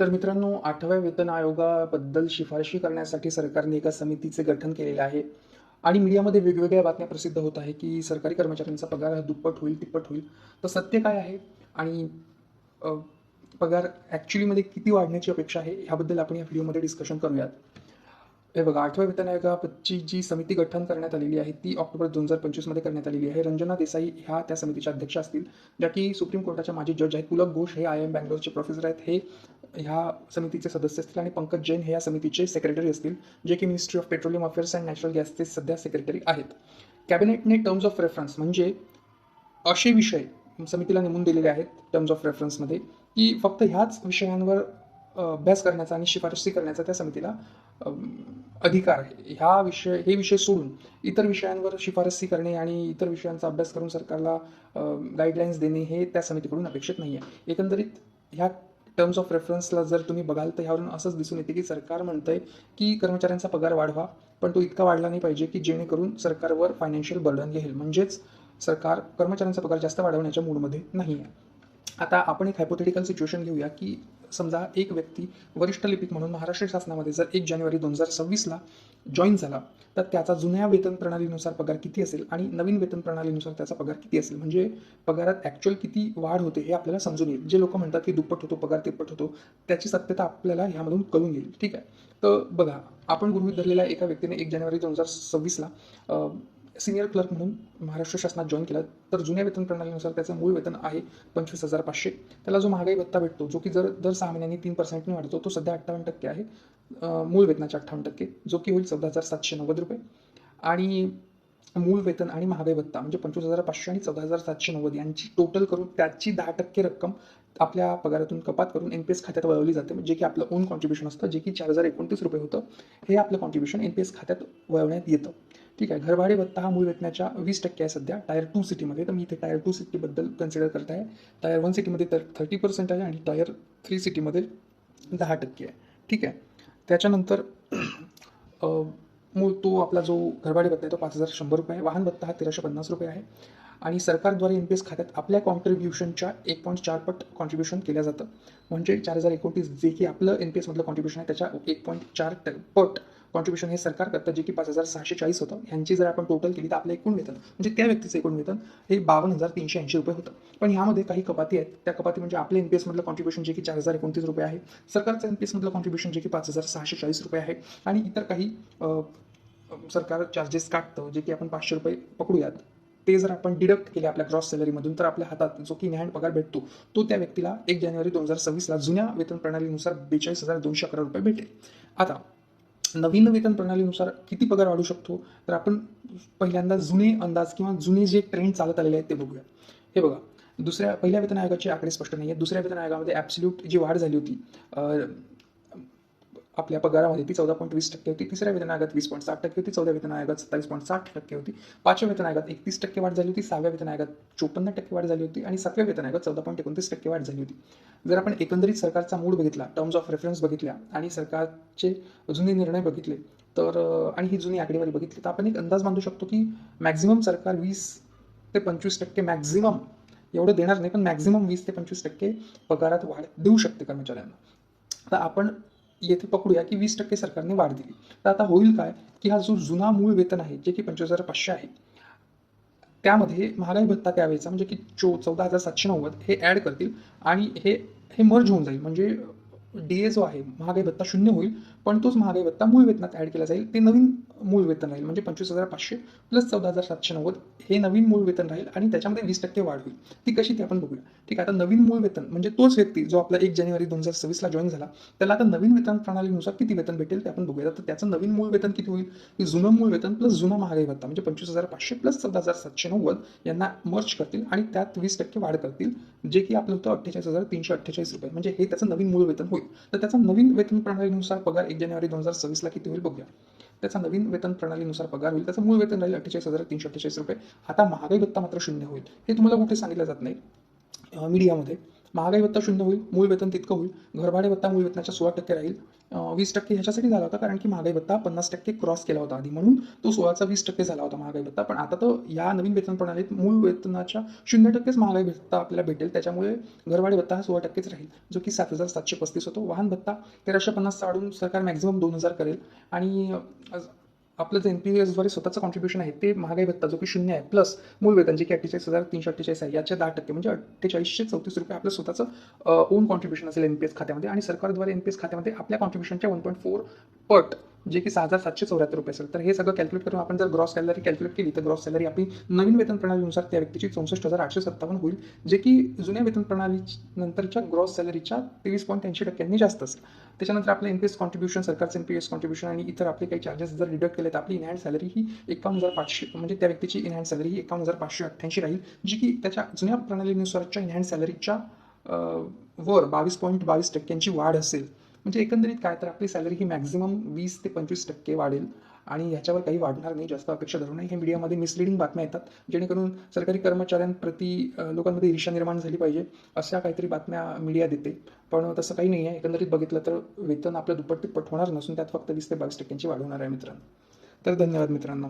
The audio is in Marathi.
तर मित्रांनो आठव्या वेतन आयोगाबद्दल शिफारशी करण्यासाठी सरकारने एका समितीचे गठन केलेले आहे. आणि मीडियामध्ये वेगवेगळ्या बातम्या प्रसिद्ध होत आहे की सरकारी कर्मचाऱ्यांचा पगार हा दुप्पट होईल तिप्पट होईल. तर सत्य काय आहे? आणि पगार ॲक्च्युलीमध्ये किती वाढण्याची अपेक्षा आहे? ह्याबद्दल आपण या व्हिडिओमध्ये डिस्कशन करूयात. हे बघा आठव्या वेतन आयोगाची जी समिती गठन करण्यात आलेली आहे ती ऑक्टोबर दोन हजार पंचवीसमध्ये करण्यात आलेली आहे. रंजना देसाई ह्या त्या समितीच्या अध्यक्ष असतील ज्या की सुप्रीम कोर्टाच्या माजी जज आहेत. पुलक घोष हे आय एम बँगलोरचे प्रोफेसर आहेत. हे ह्या समितीचे सदस्य असतील आणि पंकज जैन हे या समितीचे सेक्रेटरी असतील जे की ministry of petroleum affairs and natural गॅसचे सध्या सेक्रेटरी आहेत. कॅबिनेटने टर्म्स ऑफ रेफरन्स म्हणजे असे विषय समितीला नेमून दिलेले आहेत टर्म्स ऑफ रेफरन्समध्ये की फक्त ह्याच विषयांवर अभ्यास करण्याचा आणि शिफारसी करण्याचा त्या समितीला अधिकार आहे. ह्या विषय हे विषय सोडून इतर विषयांवर शिफारसी करणे आणि इतर विषयांचा अभ्यास करून सरकारला गाईडलाईन्स देणे हे त्या समितीकडून अपेक्षित नाही आहे एकंदरीत ह्या टर्म्स ऑफ रेफरन्सला जर तुम्ही बघाल तर ह्यावरून असंच दिसून येते की सरकार म्हणतंय की कर्मचाऱ्यांचा पगार वाढवा पण तो इतका वाढला नाही पाहिजे की जेणेकरून सरकारवर फायनान्शियल बर्डन येईल. म्हणजेच सरकार कर्मचाऱ्यांचा पगार जास्त वाढवण्याच्या मूडमध्ये नाही आहे आता आपण एक हायपोथेटिकल सिच्युएशन घेऊया की समजा एक व्यक्ती वरिष्ठ लिपिक म्हणून महाराष्ट्र शासनामध्ये जर एक जानेवारी दोन हजार सव्वीसला जॉईन झाला तर त्याचा जुन्या वेतन प्रणालीनुसार पगार किती असेल आणि नवीन वेतन प्रणालीनुसार त्याचा पगार किती असेल? म्हणजे पगारात ॲक्च्युअल किती वाढ होते हे आपल्याला समजून येईल. जे लोक म्हणतात की दुप्पट होतो पगार तिप्पट होतो त्याची सत्यता आपल्याला ह्यामधून कळून येईल. ठीक आहे? तर बघा आपण गृहीत धरलेल्या एका व्यक्तीने एक जानेवारी दोन हजार सव्वीसला सिनियर क्लर्क म्हणून महाराष्ट्र शासनात जॉईन केला. तर जुन्या वेतन प्रणालीनुसार त्याचं मूळ वेतन आहे पंचवीस हजार पाचशे. त्याला जो महागाई भत्ता भेटतो जो की जर दर सहा महिन्यांनी तीन पर्सेंटने वाढतो तो सध्या अठ्ठावन्न टक्के आहे. मूळ वेतनाच्या अठ्ठावन्न टक्के जो की होईल चौदा हजार सातशे नव्वद रुपये. आणि मूळ वेतन आणि महागाई भत्ता म्हणजे पंचवीस हजार पाचशे आणि चौदा हजार सातशे नव्वद यांची टोटल करून त्याची दहा टक्के रक्कम आपल्या पगारातून कपात करून एन पी एस खात्यात वळवली जाते. म्हणजे जे की आपलं ओन कॉन्ट्रीब्युशन असतं जे की चार हजार एकोणतीस रुपये होतं हे आपलं कॉन्ट्रीब्युशन एन पी एस खात्यात वळवण्यात येतं. ठीक आहे. घरभाडे भत्ता हा मूळ वेतनाच्या वीस टक्के आहे सध्या. टायर टू सिटीमध्ये तर मी इथे टायर टू सिटीबद्दल कन्सिडर करत आहे. टायर वन सिटीमध्ये तर थर्टी पर्सेंट आहे आणि टायर थ्री सिटीमध्ये दहा टक्के आहे. ठीक आहे. त्याच्यानंतर मूळ तो आपला जो घरभाडे भत्ता आहे तो पाच हजार शंभर रुपये आहे. वाहन भत्ता हा तेराशे पन्नास रुपये आहे. आणि सरकारद्वारे एन पी एस खात्यात आपल्या कॉन्ट्रीब्युशनच्या एक पॉईंट चार पट कॉन्ट्रीब्युशन केलं जातं. म्हणजे चार हजार एकोणतीस जे की आपलं एन पी एसमधलं कॉन्ट्रीब्युशन आहे त्याच्या एक पॉईंट चार ट- पट कॉन्ट्रीब्युशन हे सरकार करतं जे की पाच हजार सहाशे चाळीस होतं. ह्यांची जर आपण टोटल केली तर आपलं एकूण वेतन म्हणजे त्या व्यक्तीचं एकूण वेतन हे बावन्न हजार तीनशे ऐंशी रुपये होतं. पण ह्यामध्ये काही कपाती आहेत. त्या कपाती म्हणजे आपल्या एनपीएस मधलं कॉन्ट्रीब्युशन जे की चार हजार एकोणतीस रुपये आहे. सरकारचं एन पी एसमधलं कॉन्ट्रीब्युशन जे की पाच हजार सहाशे चाळीस रुपये आहे. आणि इतर काही सरकार चार्जेस काढतं जे की आपण पाचशे रुपये पकडूयात. ते जर आपण डिडक्ट केले आपल्या ग्रॉस सॅलरीमधून तर आपल्या हातात जो की न्याय्य पगार भेटतो तो त्या व्यक्तीला एक जानेवारी दोन हजार सव्वीसला जुन्या वेतन प्रणालीनुसार बेचाळीस हजार दोनशे अकरा रुपये भेटेल. आता नवीन वेतन प्रणालीनुसार किती पगार वाढू शकतो? तर आपण पहिल्यांदा जुने अंदाज किंवा जुने जे ट्रेंड चालत आलेले आहेत ते बघूया. हे बघा. दुसऱ्या पहिल्या वेतन आयोगाचे आकडे स्पष्ट नाही आहेत दुसऱ्या वेतन आयोगामध्ये ॲब्सल्यूट जी वाढ झाली होती आपल्या पगारामध्ये ती चौदा पॉईंट वीस टक्के होती. तिसऱ्या वेतन आयोगात वीस पॉईंट साठ टक्के होती. चौदा वेतन आयोगात सत्तावीस पॉईंट साठ टक्के होती. पाचव्या वेतन आयोगात एकतीस टक्के वाढ झाली होती. सहाव्या वेतन आयोगात चोपन्न टक्के वाढ झाली होती. आणि सातव्या वेतन आयोगात चौदा पॉईंट एकोणतीस टक्के वाढ झाली होती. जर आपण एकंदरीत सरकारचा मूड बघितला टर्म्स ऑफ रेफरन्स बघितल्या आणि सरकारचे जुने निर्णय बघितले तर आणि ही जुनी आकडेवारी बघितली तर आपण एक अंदाज बांधू शकतो की मॅक्झिमम सरकार वीस ते पंचवीस टक्के मॅक्झिमम एवढं देणार नाही पण मॅक्झिमम वीस ते पंचवीस टक्के पगारात वाढ देऊ शकते कर्मचाऱ्यांना. तर आपण येथे पकडूया की वीस टक्के सरकारने वाढ दिली. तर आता होईल काय? की हा जो जुना मूळ वेतन आहे जे की पंचवीस हजार पाचशे आहे त्यामध्ये महागाई भत्ता त्यावेळेचा म्हणजे की चो चौदा हजार सातशे नव्वद हे ॲड करतील आणि हे हे मर्ज होऊन जाईल. म्हणजे डी ए जो आहे महागाई भत्ता शून्य होईल पण तोच महागाई भत्ता मूळ वेतनात ॲड केला जाईल. ते नवीन मूळ वेतन राहील म्हणजे पंचवीस हजार पाचशे प्लस चौदा हजार सातशे नव्वद हे नवीन मूळ वेतन राहील आणि त्याच्यामध्ये वीस टक्के वाढ होईल. ती कशी ते आपण बघूया. ठीक आहे आता नवीन मूळ वेतन म्हणजे तोच व्यक्ती जो आपला एक जानेवारी दोन हजार सव्वीसला जॉईन झाला त्याला आता नवीन वेतन प्रणालीनुसार किती वेतन भेटेल ते आपण बघूया. तर त्याचं नवीन मूळ वेतन किती होईल? की जुनं मूळ वेतन प्लस जुना महागाई भत्ता म्हणजे पंचवीस हजार पाचशे प्लस चौदा हजार सातशे नव्वद यांना मर्च करतील आणि त्यात वीस टक्के वाढ करतील जे की आपलं होतं अठ्ठेचाळीस हजार तीनशे अठ्ठेचाळीस रुपये. म्हणजे हे त्याचं नवीन मूळ वेतन होईल. तर त्याचा नवीन वेतन प्रणालीनुसार पगार एक जानेवारी दोन हजार सव्वीसला किती होईल बघूया. त्याचा नवीन वेतन प्रणालीनुसार पगार होईल त्याचं मूळ वेतन राहील अठ्ठेचाळीस हजार तीनशे अठ्ठेचाळीस रुपये. आता महागाई भत्ता मात्र शून्य होईल. हे तुम्हाला कुठे सांगितलं जात नाही. मीडियामध्ये. महागाई भत्ता शून्य होईल मूळ वेतन तितकं होईल घरभाडे भत्ता मूळ वेतनाच्या सोळा टक्के राहील. वीस टक्के ह्याच्यासाठी झाला होता कारण की महागाई भत्ता पन्नास टक्के क्रॉस केला होता आधी. म्हणून तो सोळाचा वीस टक्के झाला होता महागाई भत्ता. पण आता तर या नवीन वेतन प्रणालीत मूळ वेतनाच्या शून्य टक्केच महागाई भत्ता आपल्याला भेटेल. त्याच्यामुळे घरभाडे भत्ता हा सोळा टक्केच राहील जो की सात हजार सातशे पस्तीस होतो. वाहन भत्ता तेराशे पन्नास वाढून सरकार मॅक्झिमम दोन हजार करेल. आणि आपलं जे एन पी एसद्वारे स्वतःचं कॉन्ट्रीब्युशन आहे ते महागाई भत्ता जो की शून्य आहे प्लस मूळ वेतन जे की अठ्ठेचाळीस हजार तीनशे अठ्ठेचाळीस आहे याच्या दहा टक्के म्हणजे अठ्ठेचाळीसशे चौतीस रुपये आपलं स्वतःचं ओन कॉन्ट्रीब्युशन असेल एन पी एस खात्यामध्ये आणि सरकारद्वारे एन पी एस खात्यामध्ये आपल्या कॉन्ट्रीब्युशनच्या वन पॉईंट फोर पट जे की सहा हजार सातशे चौऱ्याहत्तर रुपये असेल. तर हे सगळं कॅल्क्युलेट करून आपण जर ग्रॉस सॅलरी कॅल्क्युलेट केली तर ग्रॉस सॅलरी आपली नवीन वेतन प्रणालीनुसार त्या व्यक्तीची चौसष्ट हजार आठशे सत्तावन्न होईल जे की जुन्या वेतन प्रणाली नंतरच्या ग्रॉस सॅलरीच्या तेवीस पॉईंट ऐंशी टक्क्यांनी जास्त असेल. त्याच्यानंतर आपलं एनपीएस कॉन्ट्रीब्युशन सरकारचं एन पी एस कॉन्ट्रीब्युशन आणि इतर आपले काही चार्जेस जर डिडक्ट केले तर आपली इनहँड सॅलरी ही एकावन्न हजार पाचशे म्हणजे त्या व्यक्तीची इनहँड सॅलरी ही एकावन्न हजार पाचशे अठ्ठ्याऐंशी राहील जी की त्याच्या जुन्या प्रणालीनुसारच्या इनहँड सॅलरीच्या वर बावीस पॉईंट बावीस टक्क्यांची वाढ असेल. म्हणजे एकंदरीत काय तर आपली सॅलरी ही मॅक्झिमम वीस ते पंचवीस टक्के वाढेल. आणि ह्याच्यावर काही वाढणार नाही जास्त अपेक्षा धरू नये. हे मीडियामध्ये मिसलिडिंग बातम्या येतात जेणेकरून सरकारी कर्मचाऱ्यांप्रती लोकांमध्ये ईर्षा निर्माण झाली पाहिजे अशा काहीतरी बातम्या मीडिया देते. पण तसं काही नाही आहे एकंदरीत बघितलं तर वेतन आपलं दुप्पट तिप्पट होणार नसून त्यात फक्त वीस ते बावीस टक्क्यांची वाढवणार आहे मित्रांनो. तर धन्यवाद मित्रांनो.